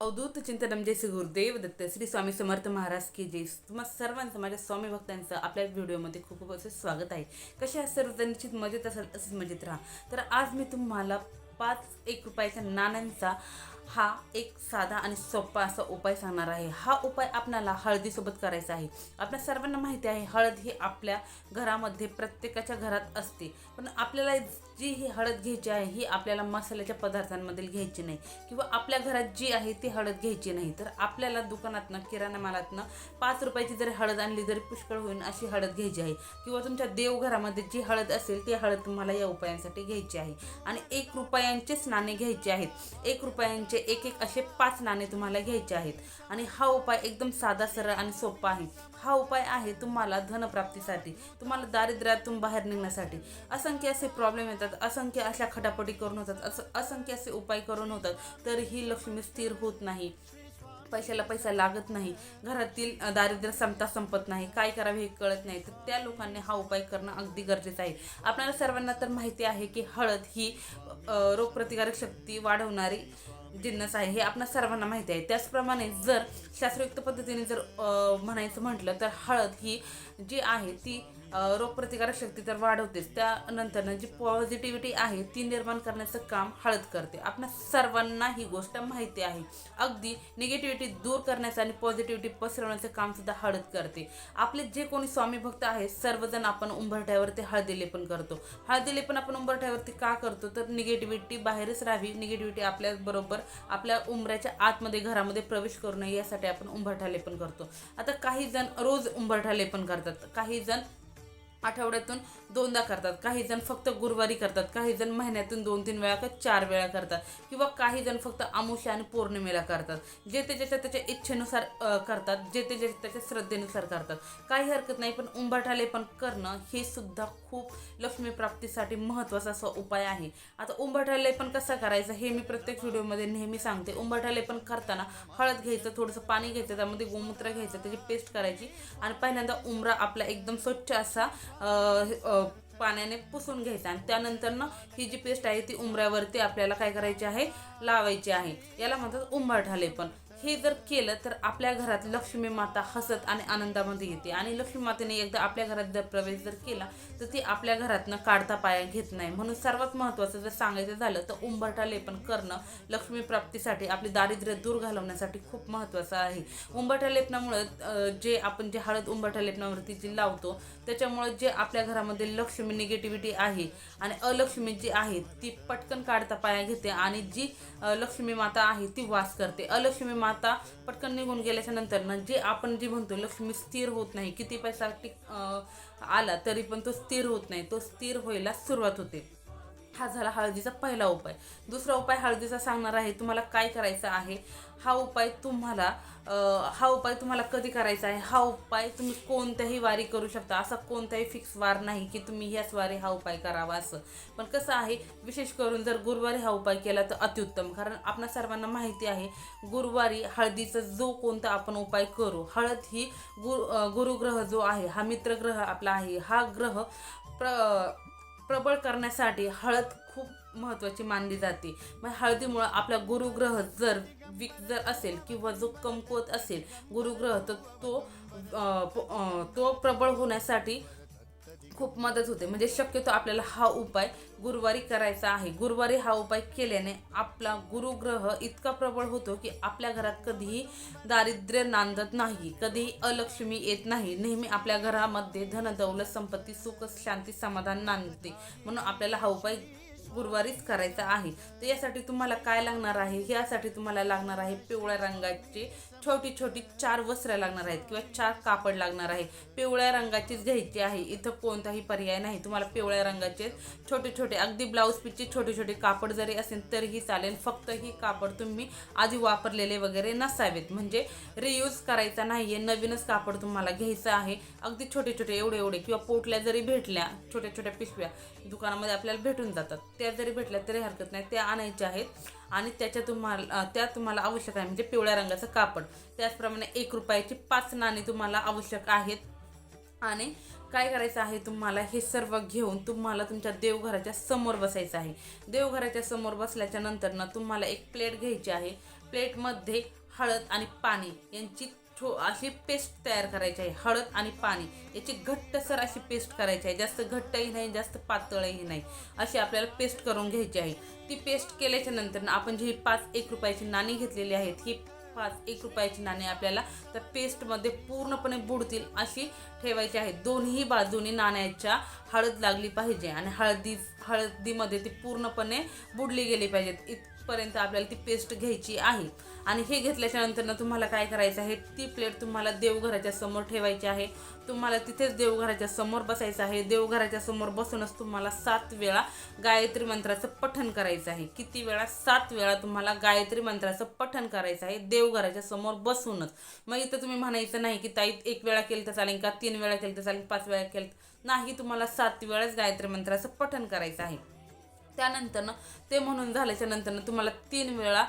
अवधूत चिंतनम जय श्री गुरुदेव दत्त श्री स्वामी समर्थ महाराज की जय. तुम्हा सर्वांचं माझ्या स्वामी भक्तांचं आपल्या व्हिडिओमध्ये खूप खूप असं स्वागत आहे. कसे आहात सर्वजण? निश्चित मजेत असाल असंच मजेत राहा. तर आज मी तुम्हाला पाच एक रुपयाच्या नाण्यांचा हा एक साधा आणि सोपा असा उपाय सांगणार आहे. हा उपाय आपल्याला हळदीसोबत करायचा आहे. आपल्या सर्वांना माहिती आहे हळद ही आपल्या घरामध्ये प्रत्येकाच्या घरात असते. पण आपल्याला जी ही हळद घ्यायची आहे ही आपल्याला मसाल्याच्या पदार्थांमध्ये घ्यायची नाही. किंवा आपल्या घरात जी आहे ती हळद घ्यायची नाही. तर आपल्याला दुकानातनं किराणा मालातनं पाच रुपयाची जरी हळद आणली तरी पुष्कळ होईल अशी हळद घ्यायची आहे. किंवा तुमच्या देवघरामध्ये जी हळद असेल ती हळद तुम्हाला या उपायांसाठी घ्यायची आहे. आणि एक रुपयांचेच नाणे घ्यायचे आहेत. एक रुपयांचे एक एक असे पाच नाणे तुम्हाला घ्यायचे आहेत. आणि हा उपाय एकदम साधा सरळ आणि सोपा आहे. हा उपाय आहे तुम्हाला धनप्राप्तीसाठी तुम्हाला दारिद्र्यातून बाहेर निघण्यासाठी. असंख्य असे प्रॉब्लेम येतात असंख्य अशा खटापटी करून होतात असं असंख्य असे उपाय करून होतात तर ही लक्ष्मी स्थिर होत नाही. पैशाला पैसा लागत नाही. घरातील दारिद्र्य संपता संपत नाही. काय करावे हे कळत नाही. तर त्या लोकांनी हा उपाय करणं अगदी गरजेचं आहे. आपल्याला सर्वांना तर माहिती आहे की हळद ही रोगप्रतिकारक शक्ती वाढवणारी जिन्नस आहे हे आपल्या सर्वांना माहिती आहे. त्याचप्रमाणे जर शास्त्रयुक्त पद्धतीने जर म्हणायचं म्हटलं तर हळद ही जी आहे ती रोगप्रतिकारक शक्ती तर वाढवतेच. त्यानंतर जी पॉझिटिव्हिटी आहे ती निर्माण करण्याचं काम हळद करते. आपल्या सर्वांना ही गोष्ट माहिती आहे. अगदी निगेटिव्हिटी दूर करण्याचं आणि पॉझिटिव्हिटी पसरवण्याचं काम सुद्धा हळद करते. आपले जे कोणी स्वामी भक्त आहेत सर्वजण आपण उंबरठ्यावरती हळदी लेपन करतो. हळदी लेपन आपण उंबरठ्यावरती का करतो? तर निगेटिव्हिटी बाहेरच राहावी. निगेटिव्हिटी आपल्याबरोबर आपल्या उंबऱ्याच्या आतमध्ये घरामध्ये प्रवेश करू नये यासाठी आपण उंबरठा लेपन करतो. आता काही जण रोज उंबरठा लेपन करतात. काही जण आठवड्यातून दोनदा करतात. काही जण फक्त गुरुवारी करतात काही जण महिन्यातून दोन तीन वेळा का चार वेळा करतात किंवा काही जण फक्त अमुष्या आणि पौर्णिमेला करतात. जे ते ज्याच्या त्याच्या इच्छेनुसार करतात जे ते ज्याच्या त्याच्या श्रद्धेनुसार करतात. काही हरकत नाही पण उंबरठाले पण करणं हे सुद्धा खूप लक्ष्मी प्राप्तीसाठी महत्त्वाचा असा उपाय आहे. आता उंबरठाले पण कसं करायचं हे मी प्रत्येक व्हिडिओमध्ये नेहमी सांगते. उंबरठाले पण करताना हळद घ्यायचं थोडंसं पाणी घ्यायचं त्यामध्ये गोमूत्र घ्यायचं त्याची पेस्ट करायची. आणि पहिल्यांदा उमरा आपला एकदम स्वच्छ असा पाण्याने पुसून घ्यायचं आणि त्यानंतर ना ही जी पेस्ट आहे ती उमऱ्यावरती आपल्याला काय करायची आहे? लावायची आहे. याला म्हणतात उंबरठाले पण. हे जर केलं तर आपल्या घरात लक्ष्मी माता हसत आणि आनंदामध्ये येते. आणि लक्ष्मी मातेने एकदा आपल्या घरात जर प्रवेश जर केला तर ती आपल्या घरातनं काढता पाया घेत नाही. म्हणून सर्वात महत्त्वाचं जर सांगायचं झालं तर उंबरठा लेपन करणं लक्ष्मी प्राप्तीसाठी आपली दारिद्र्य दूर घालवण्यासाठी खूप महत्त्वाचं आहे. उंबरठा लेपनामुळं जे आपण जे हळद उंबरठा लेपनावरती जी लावतो त्याच्यामुळे जे आपल्या घरामध्ये लक्ष्मी निगेटिव्हिटी आहे आणि अलक्ष्मी जी आहे ती पटकन काढता पाया घेते आणि जी लक्ष्मी माता आहे ती वास करते. अलक्ष्मी माता आता पटकन निघून गेल्याच्यानंतर ना जे आपण जे म्हणतो लक्ष्मी स्थिर होत नाही किती पैसा टिक आला तरी पण तो स्थिर होत नाही तो स्थिर व्हायला सुरुवात होते. हा झाला हळदीचा पहिला उपाय. दुसरा उपाय हळदीचा सांगणार आहे तुम्हाला काय करायचं आहे? हा उपाय तुम्हाला हा उपाय तुम्हाला कधी करायचा आहे? हा उपाय तुम्ही कोणत्याही वारी करू शकता. असा कोणताही फिक्स वार नाही की तुम्ही ह्याच वारी हा उपाय करावा असं. पण कसं आहे विशेष करून जर गुरुवारी हा उपाय केला तर अत्युत्तम. कारण आपणा सर्वांना माहिती आहे गुरुवारी हळदीचा जो कोणता आपण उपाय करू हळद ही गुरु गुरुग्रह जो आहे हा मित्रग्रह आपला आहे. हा ग्रह प्र प्रबळ करण्यासाठी हळद खूप महत्त्वाची मानली जाते. मग हळदीमुळं आपला गुरुग्रह जर वीक जर असेल किंवा जो कमकुवत असेल गुरुग्रह तर तो तो प्रबळ होण्यासाठी खूप मदत होते. म्हणजे शक्यतो आपल्याला हा उपाय गुरुवारी करायचा आहे. गुरुवारी हा उपाय केल्याने आपला गुरुग्रह इतका प्रबळ होतो की आपल्या घरात कधीही दारिद्र्य नांदत नाही कधीही अलक्ष्मी येत नाही. नेहमी आपल्या घरामध्ये धनदौलत संपत्ती सुख शांती समाधान नांदते. म्हणून आपल्याला हा उपाय गुरुवारीच करायचा आहे. तर यासाठी तुम्हाला काय लागणार आहे? यासाठी तुम्हाला लागणार आहे पिवळ्या रंगाचे छोटी छोटी चार वस्त्र लागणार आहेत किंवा चार कापड लागणार आहे. पिवळ्या रंगाचीच घ्यायची आहे. इथं कोणताही पर्याय नाही. तुम्हाला पिवळ्या रंगाचे छोटे छोटे अगदी ब्लाऊज पीसचे छोटे छोटे कापड जरी असेल तरीही चालेल. फक्त ही कापड तुम्ही आधी वापरलेले वगैरे नसावेत. म्हणजे रियूज करायचा नाही आहे नवीनच कापड तुम्हाला घ्यायचं आहे. अगदी छोटे छोटे एवढे एवढे किंवा पोटल्या जरी भेटल्या छोट्या छोट्या पिशव्या दुकानामध्ये आपल्याला भेटून जातात. त्या जरी भेटल्या तरी हरकत नाही. त्या आणायच्या आहेत आणि त्याच्या तुम्हाला त्या तुम्हाला आवश्यक आहे. म्हणजे पिवळ्या रंगाचं कापड. त्याचप्रमाणे एक रुपयाची पाच नाणी तुम्हाला आवश्यक आहेत. आणि काय करायचं आहे तुम्हाला हे सर्व घेऊन तुम्हाला तुमच्या देवघराच्या समोर बसायचं आहे. देवघराच्या समोर बसल्याच्या नंतर ना तुम्हाला एक प्लेट घ्यायची आहे. प्लेटमध्ये हळद आणि पाणी यांची छो अशी पेस्ट तयार करायची आहे. हळद आणि पाणी. याची घट्टसर अशी पेस्ट करायची आहे. जास्त घट्टही नाही जास्त पातळही नाही. अशी आपल्याला पेस्ट करून घ्यायची आहे. ती पेस्ट केल्याच्यानंतर आपण जी पाच एक रुपयाची नाणी घेतलेली आहेत ही पाच एक रुपयाची नाणी आपल्याला त्या पेस्टमध्ये पूर्णपणे बुडतील अशी ठेवायची आहे. दोन्ही बाजूनी नाण्याच्या हळद लागली पाहिजे आणि हळदी हळदीमध्ये ती पूर्णपणे बुडली गेली पाहिजेत. इत पर्यंत आपल्याला ती पेस्ट घ्यायची आहे. आणि हे घेतल्याच्या नंतर तुम्हाला काय करायचं आहे? ती प्लेट तुम्हाला देवघराच्या समोर ठेवायची आहे. तुम्हाला तिथेच देवघराच्या समोर बसायचं आहे. देवघराच्या समोर बसूनच तुम्हाला सात वेळा गायत्री मंत्राचं पठण करायचं आहे. किती वेळा? सात वेळा तुम्हाला गायत्री मंत्राचं पठण करायचं आहे देवघराच्या समोर बसूनच. मग इथं तुम्ही म्हणायचं नाही की ताई एक वेळा केलं तर चालेल का? तीन वेळा केलं तर चालेल? पाच वेळा केलं नाही तुम्हाला सात वेळाच गायत्री मंत्राचं पठण करायचं आहे. त्यानंतरनं ते म्हणून झाल्याच्या नंतरनं तुम्हाला तीन वेळा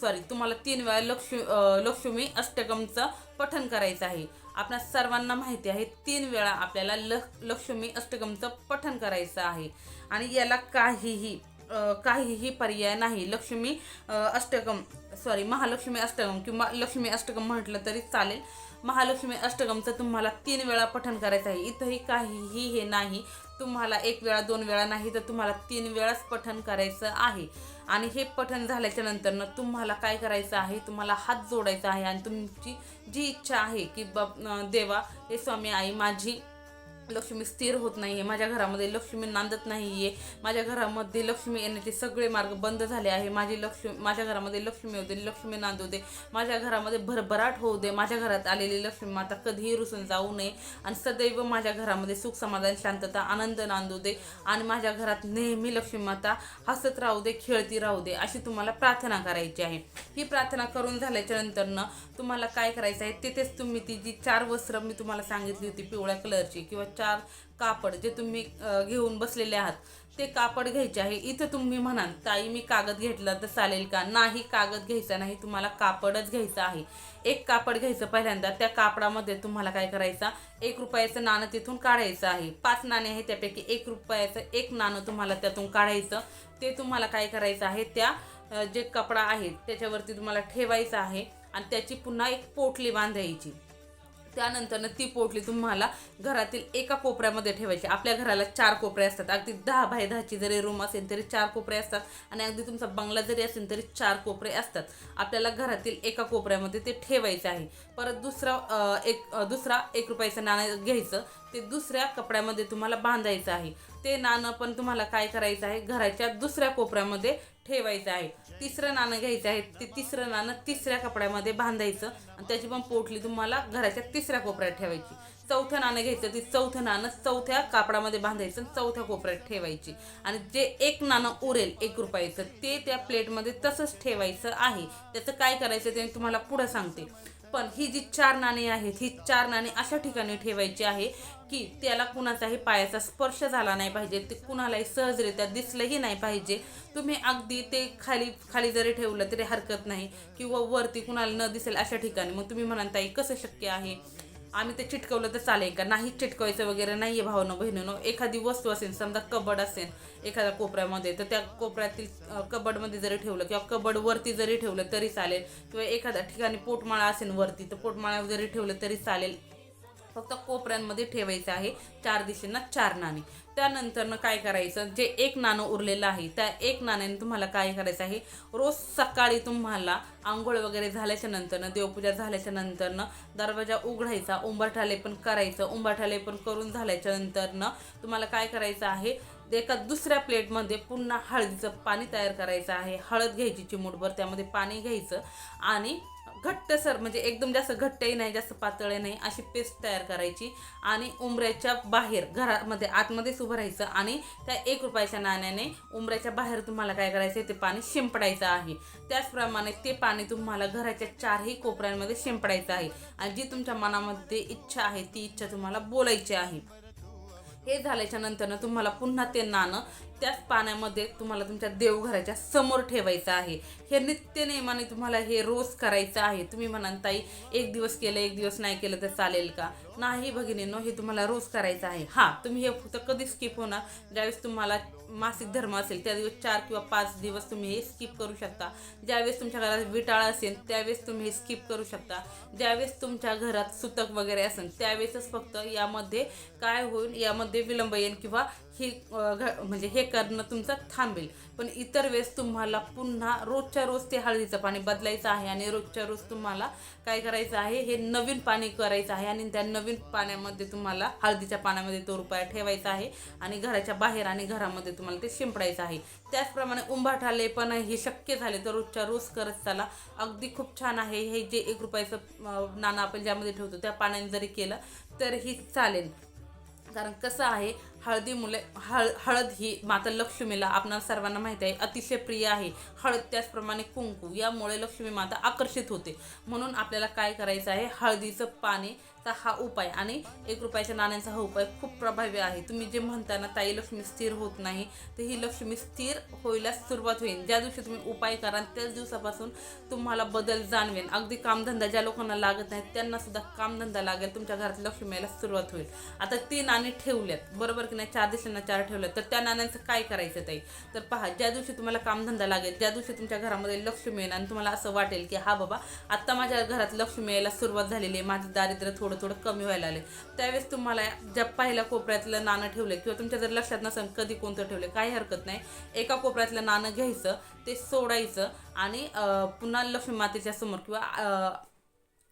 सॉरी तुम्हाला तीन वेळा लक्ष्मी लक्ष्मी अष्टकमचं पठन करायचं आहे. आपल्या सर्वांना माहिती आहे तीन वेळा आपल्याला ल लक्ष्मी अष्टकमचं पठन करायचं आहे. आणि याला काहीही काहीही पर्याय नाही. लक्ष्मी अष्टकम सॉरी महालक्ष्मी अष्टकम किंवा लक्ष्मी अष्टकम म्हटलं तरी चालेल. महालक्ष्मी अष्टकमचं तुम्हाला तीन वेळा पठण करायचं आहे. इथंही काहीही हे नाही. तुम्हाला एक वेळा दोन वेळा नाही तर तुम्हाला तीन वेळाच पठण करायचं आहे. आणि हे पठण झाल्याच्या नंतरनं तुम्हाला काय करायचं आहे? तुम्हाला हात जोडायचा आहे आणि तुमची जी इच्छा आहे की ब देवा हे स्वामी आई माझी लक्ष्मी स्थिर होत नाही आहे माझ्या घरामध्ये लक्ष्मी नांदत नाही आहे माझ्या घरामध्ये लक्ष्मी येण्याचे सगळे मार्ग बंद झाले आहे. माझी लक्ष्मी माझ्या घरामध्ये लक्ष्मी होते दे लक्ष्मी नांदू दे. माझ्या घरामध्ये भरभराट होऊ दे. माझ्या घरात आलेली लक्ष्मी माता कधीही रुसून जाऊ नये आणि सदैव माझ्या घरामध्ये सुख समाधान शांतता आनंद नांदू दे. आणि माझ्या घरात नेहमी लक्ष्मी माता हसत राहू दे खेळती राहू दे अशी तुम्हाला प्रार्थना करायची आहे. ही प्रार्थना करून झाल्याच्या नंतरनं तुम्हाला काय करायचं आहे तिथेच तुम्ही ती जी चार वस्त्र मी तुम्हाला सांगितली होती पिवळ्या कलरची किंवा चार कापड जे तुम्ही घेऊन बसलेले आहात ते कापड घ्यायचे आहे. इथं तुम्ही म्हणाल ताई मी कागद घेतला तर चालेल का? नाही कागद घ्यायचा नाही तुम्हाला कापडच घ्यायचं आहे. एक कापड घ्यायचं पहिल्यांदा त्या कापडामध्ये तुम्हाला काय करायचा एक रुपयाचं नाणं तिथून काढायचं आहे. पाच नाणे आहे त्यापैकी एक रुपयाचं एक नाणं तुम्हाला त्यातून काढायचं. ते तुम्हाला काय करायचं आहे त्या जे कपडा आहे त्याच्यावरती तुम्हाला ठेवायचं आहे आणि त्याची पुन्हा एक पोटली बांधायची. त्यानंतरनं ती पोटली तुम्हाला घरातील एका कोपऱ्यामध्ये ठेवायची. आपल्या घराला चार कोपरे असतात. अगदी दहा बाय दहाची जरी रूम असेल तरी चार कोपरे असतात. आणि अगदी तुमचा बंगला जरी असेल तरी चार कोपरे असतात. आपल्याला घरातील एका कोपऱ्यामध्ये ते ठेवायचं आहे. परत दुसरा एक दुसरा एक रुपयाचं नाणं घ्यायचं. ते दुसऱ्या कपड्यामध्ये तुम्हाला बांधायचं आहे. ते नाणं पण तुम्हाला काय करायचं आहे? घराच्या दुसऱ्या कोपऱ्यामध्ये ठेवायचं आहे. तिसरं नाणं घ्यायचं आहे. ते तिसरं नाणं तिसऱ्या कपड्यामध्ये बांधायचं. आणि त्याची पण पोटली तुम्हाला घराच्या तिसऱ्या कोपऱ्यात ठेवायची. चौथं नाणं घ्यायचं. ते चौथं नाणं चौथ्या कापडामध्ये बांधायचं आणि चौथ्या कोपऱ्यात ठेवायची. आणि जे एक नाणं उरेल एक रुपयाचं ते त्या प्लेटमध्ये तसंच ठेवायचं आहे. त्याचं काय करायचं ते मी तुम्हाला पुढं सांगते. पण ही जी चार नाणी आहेत ही चार नाणी अशा ठिकाणी ठेवायची आहे की त्याला कुणाचाही पायाचा स्पर्श झाला नाही पाहिजे ते कुणालाही सहजरित्या दिसलंही नाही पाहिजे. तुम्ही अगदी ते खाली खाली जरी ठेवलं तरी हरकत नाही किंवा वरती कुणाला न दिसेल अशा ठिकाणी. मग तुम्ही म्हणाल ताई कसं शक्य आहे? आम्ही ते चिटकवलं तर चालेल का? नाही चिटकवायचं वगैरे नाही आहे भावनं बहिणीनं. एखादी वस्तू असेल समजा कबड असेल एखाद्या कोपऱ्यामध्ये तर त्या कोपऱ्यातील कबडमध्ये जरी ठेवलं किंवा कबडवरती जरी ठेवलं तरी चालेल. किंवा एखाद्या ठिकाणी पोटमाळा असेल वरती तर पोटमाळ्यावर जरी ठेवलं तरी चालेल. फक्त कोपऱ्यांमध्ये ठेवायचं आहे. चार दिशेंना चार नाणे. त्यानंतरनं काय करायचं? जे एक नाणं उरलेलं आहे त्या एक नाण्याने तुम्हाला काय करायचं आहे? रोज सकाळी तुम्हाला आंघोळ वगैरे झाल्याच्या नंतरनं देवपूजा झाल्याच्या नंतरनं दरवाजा उघडायचा उंबरठाले पण करायचं उंबरठाले पण करून झाल्याच्या नंतरनं तुम्हाला काय करायचं आहे? एका दुसऱ्या प्लेटमध्ये पुन्हा हळदीचं पाणी तयार करायचं आहे. हळद घ्यायची चिमूटभर त्यामध्ये पाणी घ्यायचं आणि घट्टसर म्हणजे एकदम जास्त घट्टही नाही जास्त पातळही नाही अशी पेस्ट तयार करायची आणि उंबऱ्याच्या बाहेर घरामध्ये आतमध्येच उभं राहायचं आणि त्या एक रुपयाच्या नाण्याने उंबऱ्याच्या बाहेर तुम्हाला काय करायचं आहे ते पाणी शिंपडायचं आहे. त्याचप्रमाणे ते पाणी तुम्हाला घराच्या चारही कोपऱ्यांमध्ये शिंपडायचं आहे. आणि जी तुमच्या मनामध्ये इच्छा आहे ती इच्छा तुम्हाला बोलायची आहे. हे झाल्याच्या नंतरनं तुम्हाला पुन्हा ते नाणं त्याच पाण्यामध्ये तुम्हाला तुमच्या देवघराच्या समोर ठेवायचं आहे. हे नित्य नियमाने तुम्हाला हे रोज करायचं आहे. तुम्ही म्हणाल ताई एक दिवस केलं एक दिवस नाही केलं तर चालेल का? नाही भगिनीनो हे तुम्हाला रोज करायचं आहे. हां तुम्ही हे फक्त कधी स्किप होणार. ज्यावेळेस तुम्हाला मासिक धर्म असेल त्या दिवस चार किंवा पाच दिवस तुम्ही हे स्किप करू शकता. ज्यावेळेस तुमच्या घरात विटाळा असेल त्यावेळेस तुम्ही हे स्किप करू शकता. ज्यावेळेस तुमच्या घरात सुतक वगैरे असेल त्यावेळेसच फक्त यामध्ये काय होईल यामध्ये विलंब येईल किंवा हे घ- म्हणजे हे करणं तुमचं थांबेल. पण इतर वेळेस तुम्हाला पुन्हा रोजच्या रोज ते हळदीचं पाणी बदलायचं आहे आणि रोजच्या रोज तुम्हाला काय करायचं आहे हे नवीन पाणी करायचं आहे आणि त्या नवीन पाण्यामध्ये तुम्हाला हळदीच्या पाण्यामध्ये तो रुपया ठेवायचा आहे आणि घराच्या बाहेर आणि घरामध्ये तुम्हाला ते शिंपडायचं आहे. त्याचप्रमाणे उंबाट आले पण हे शक्य झाले तर रोजच्या रोज करत चाला. अगदी खूप छान आहे. हे जे एक रुपयाचं नाणं आपण ज्यामध्ये ठेवतो त्या पाण्याने जरी केलं तरीही चालेल. कारण कसं आहे हळदी मुले हळ हळद ही माता लक्ष्मीला आपणाला सर्वांना माहिती आहे. अतिशय प्रिय आहे. हळद त्याचप्रमाणे कुंकू यामुळे लक्ष्मी माता आकर्षित होते. म्हणून आपल्याला काय करायचं आहे? हळदीचं पाणी तर हा उपाय आणि एक रुपयाच्या नाण्यांचा हा उपाय खूप प्रभावी आहे. तुम्ही जे म्हणता ना ताई लक्ष्मी स्थिर होत नाही तर ही लक्ष्मी स्थिर होईला सुरुवात होईल. ज्या दिवशी तुम्ही उपाय कराल त्याच दिवसापासून तुम्हाला बदल जाणवेल. अगदी कामधंदा ज्या लोकांना लागत नाही त्यांना सुद्धा कामधंदा लागेल. तुमच्या घरात लक्ष्मी यायला सुरुवात होईल. आता ती नाणी ठेवल्यात. बरोबर की नाही? चार दिवसांना चार ठेवल्यात. तर त्या नाण्यांचं काय करायचं ताई? तर पहा ज्या दिवशी तुम्हाला कामधंदा लागेल ज्या दिवशी तुमच्या घरामध्ये लक्ष्मी येईल आणि तुम्हाला असं वाटेल की हा बाबा आत्ता माझ्या घरात लक्ष्मी यायला सुरुवात झालेली आहे. माझं दारिद्र्य थोडं थोडं कमी व्हायला आले त्यावेळेस तुम्हाला ज्या पहिल्या कोपऱ्यातलं नाणं ठेवलं किंवा तुमच्या जर लक्षात नसेल कधी कोणतं ठेवलं काही हरकत नाही. एका कोपऱ्यातलं नाणं घ्यायचं ते सोडायचं आणि पुन्हा लक्ष्मी मातेच्या समोर किंवा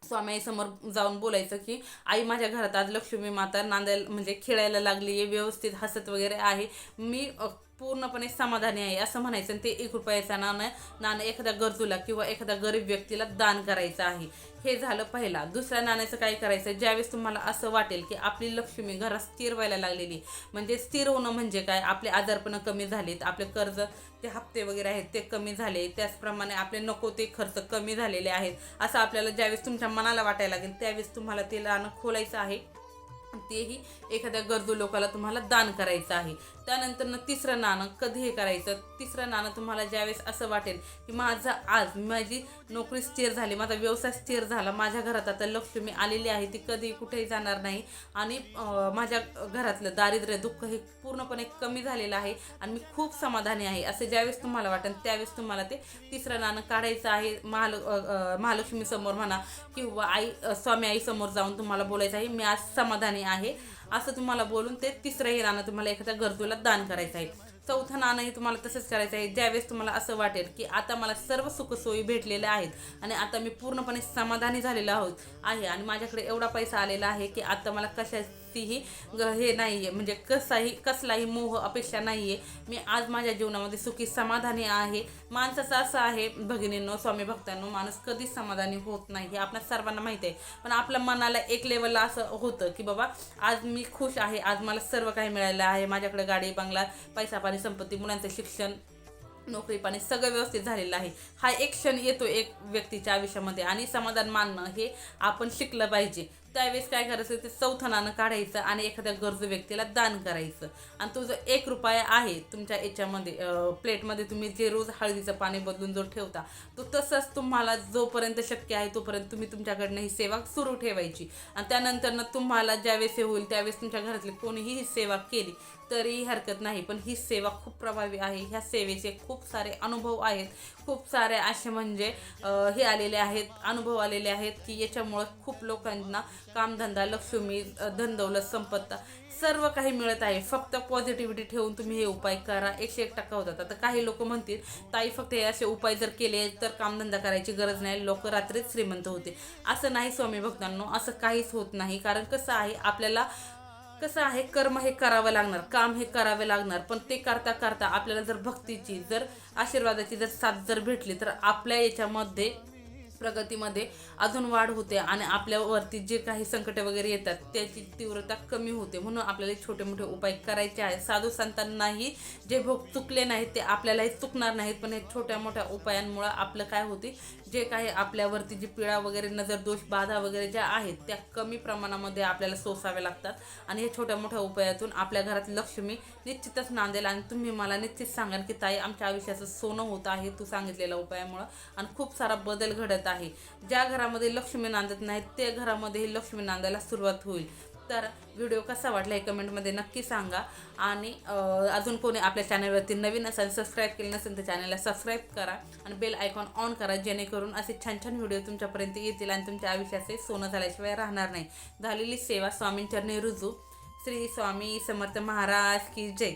स्वामीसमोर जाऊन बोलायचं की आई माझ्या घरात आज लक्ष्मी माता नांदायला म्हणजे खेळायला लागली आहे व्यवस्थित हसत वगैरे आहे. मी पूर्णपणे समाधानी आहे असं म्हणायचं आणि ते एक रुपयाचं नाणं नाणं एखाद्या गरजूला किंवा एखाद्या गरीब व्यक्तीला दान करायचं आहे. हे झालं पहिला. दुसऱ्या नाण्याचं काय करायचं? ज्यावेळेस तुम्हाला असं वाटेल की आपली लक्ष्मी घरात स्थिर व्हायला लागलेली म्हणजे स्थिर होणं म्हणजे काय? आपले आजारपणं कमी झालेत आपले कर्ज ते हप्ते वगैरे आहेत ते कमी झाले. त्याचप्रमाणे आपले नको ते खर्च कमी झालेले आहेत. असं आपल्याला ज्यावेळेस तुमच्या मनाला वाटायला लागेल त्यावेळेस तुम्हाला ते नाणं खोलायचं आहे. तेही एखाद्या गरजू लोकाला तुम्हाला दान करायचं आहे. त्यानंतर तिसरं नाणं कधी हे करायचं? तिसरं नाणं तुम्हाला ज्यावेळेस असं वाटेल की माझं आज माझी नोकरी स्थिर झाली माझा व्यवसाय स्थिर झाला माझ्या घरात आता लक्ष्मी आलेली आहे ती कधी कुठेही जाणार नाही आणि माझ्या घरातलं दारिद्र्य दुःख हे पूर्णपणे कमी झालेलं आहे आणि मी खूप समाधानी आहे असं ज्यावेळेस तुम्हाला वाटेल त्यावेळेस तुम्हाला ते तिसरं नाणं काढायचं आहे. महाल महालक्ष्मीसमोर म्हणा किंवा आई स्वामी आईसमोर जाऊन तुम्हाला बोलायचं आहे मी आज समाधानी आहे. असं तुम्हाला बोलून ते तिसरं हे नाणं तुम्हाला एखाद्या गरजूला दान करायचं आहे. चौथं नाणंही तुम्हाला तसंच करायचं आहे. ज्यावेळेस तुम्हाला असं वाटेल की आता मला सर्व सुखसोयी भेटलेल्या आहेत आणि आता मी पूर्णपणे समाधानी झालेलो आहोत आहे. आणि माझ्याकडे एवढा पैसा आलेला आहे की आता मला कशा कोणतीही हे नाही आहे म्हणजे कसाही कसलाही मोह अपेक्षा नाही आहे मी आज माझ्या जीवनामध्ये सुखी समाधानी आहे. माणसाचं असं आहे भगिनींनो स्वामी भक्तांनो माणूस कधीच समाधानी होत नाही. हे आपल्या सर्वांना माहिती आहे. पण आपल्या मनाला एक लेवलला असं होतं की बाबा आज मी खुश आहे. आज मला सर्व काही मिळालं आहे. माझ्याकडे गाडी बंगला पैसा पाणी संपत्ती मुलांचं शिक्षण नोकरी पाणी सगळं व्यवस्थित झालेलं आहे. हा एक क्षण येतो एक व्यक्तीच्या आयुष्यामध्ये. आणि समाधान मानणं हे आपण शिकलं पाहिजे. त्यावेळेस काय करायचं ते चौथनानं काढायचं आणि एखाद्या गरजू व्यक्तीला दान करायचं. आणि तो जो एक रुपया आहे तुमच्या याच्यामध्ये प्लेटमध्ये तुम्ही जे रोज हळदीचं पाणी बदलून जो ठेवता तो तसंच तुम्हाला जोपर्यंत शक्य आहे तोपर्यंत तुम्ही तुमच्याकडनं ही सेवा सुरू ठेवायची. आणि त्यानंतरनं तुम्हाला ज्यावेळेस हे होईल त्यावेळेस तुमच्या घरातले कोणीही ही सेवा केली तरीही हरकत नाही. पण ही सेवा खूप प्रभावी आहे. ह्या सेवेचे खूप सारे अनुभव आहेत. खूप सारे असे म्हणजे हे आलेले आहेत अनुभव आलेले आहेत की याच्यामुळं खूप लोकांना कामधंदा लक्ष्मी धनदौलत संपत्ता सर्व काही मिळत आहे. फक्त पॉझिटिव्हिटी ठेवून तुम्ही हे उपाय करा. एकशे एक टक्का होतात. आता काही लोक म्हणतील ताई फक्त हे असे उपाय जर केले तर कामधंदा करायची गरज नाही. लोक रात्रीच श्रीमंत होते. असं नाही स्वामी भक्तांनो. असं काहीच होत नाही. कारण कसं आहे आपल्याला कसं आहे कर्म हे करावं लागणार. काम हे करावे लागणार. पण ते करता करता आपल्याला जर भक्तीची जर आशीर्वादाची जर साथ जर भेटली तर आपल्या याच्यामध्ये प्रगतीमध्ये अजून वाढ होते आणि आपल्यावरती जे काही संकटे वगैरे येतात त्याची तीव्रता कमी होते. म्हणून आपल्याला छोटे मोठे उपाय करायचे आहेत. साधू संतांनाही जे भोग चुकले नाहीत ते आपल्यालाही चुकणार नाहीत. पण हे छोट्या मोठ्या उपायांमुळं आपलं काय होते? जे काही आपल्यावरती जी पिळा वगैरे नजर दोष बाधा वगैरे ज्या आहेत त्या कमी प्रमाणामध्ये आपल्याला सोसाव्या लागतात. आणि हे छोट्या मोठ्या उपायातून आपल्या घरात लक्ष्मी निश्चितच नांदेल. आणि तुम्ही मला निश्चित सांगाल की ताई आमच्या आयुष्याचं सोनं होत आहे तू सांगितलेल्या उपायामुळं. आणि खूप सारा बदल घडत आहे. ज्या घरामध्ये लक्ष्मी नांदत नाहीत त्या घरामध्येही लक्ष्मी नांदायला सुरुवात होईल. तर व्हिडिओ कसा वाटला हे कमेंटमध्ये नक्की सांगा. आणि अजून कोणी आपल्या चॅनलवरती नवीन असेल सबस्क्राईब केलं नसेल तर चॅनलला सबस्क्राईब करा आणि बेल आयकॉन ऑन करा जेणेकरून असे छान छान व्हिडिओ तुमच्यापर्यंत येतील आणि तुमच्या आयुष्याचे सोनं झाल्याशिवाय राहणार नाही. झालेली सेवा स्वामींचरणी रुजू. श्री स्वामी समर्थ महाराज की जय.